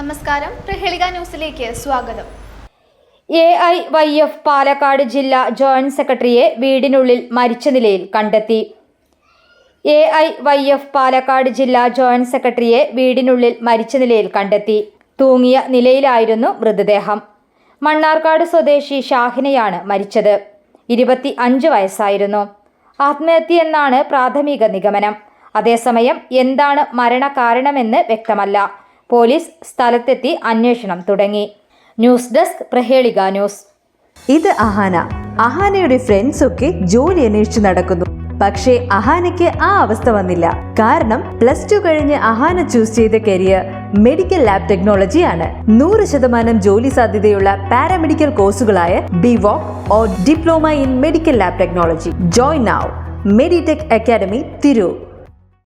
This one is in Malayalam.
നമസ്കാരം. പ്രഹേളിക ന്യൂസിലേക്ക് സ്വാഗതം. A I Y F Palakkad ജില്ലാ ജോയിന്റ് സെക്രട്ടറിയെ വീടിനുള്ളിൽ മരിച്ച നിലയിൽ കണ്ടെത്തി. A I Y F Palakkad ജില്ലാ ജോയിന്റ് സെക്രട്ടറിയെ വീടിനുള്ളിൽ മരിച്ച നിലയിൽ കണ്ടെത്തി. തൂങ്ങിയ നിലയിലായിരുന്നു മൃതദേഹം. മണ്ണാർക്കാട് സ്വദേശി ഷാഹിനയാണ് മരിച്ചത്. ഇരുപത്തി അഞ്ച് വയസ്സായിരുന്നു ആത്മഹത്യയെന്നാണ് പ്രാഥമിക നിഗമനം. അതേസമയം എന്താണ് മരണകാരണമെന്ന് വ്യക്തമല്ല. പോലീസ് സ്ഥലത്തെത്തി അന്വേഷണം തുടങ്ങി. News desk Prahelika news. ഇത് അഹാന. അഹാനയുടെ ഫ്രണ്ട്സ് ഒക്കെ ജോലി അന്വേഷിച്ചു നടക്കുന്നു. പക്ഷേ അഹാനയ്ക്ക് ആ അവസ്ഥ വന്നില്ല. കാരണം പ്ലസ് ടു കഴിഞ്ഞ് അഹാന ചൂസ് ചെയ്ത കരിയർ മെഡിക്കൽ ലാബ് ടെക്നോളജി ആണ്. നൂറ് ശതമാനം ജോലി സാധ്യതയുള്ള paramedical കോഴ്സുകളായ BVoc or diploma in medical lab technology join now meditech academy Tirur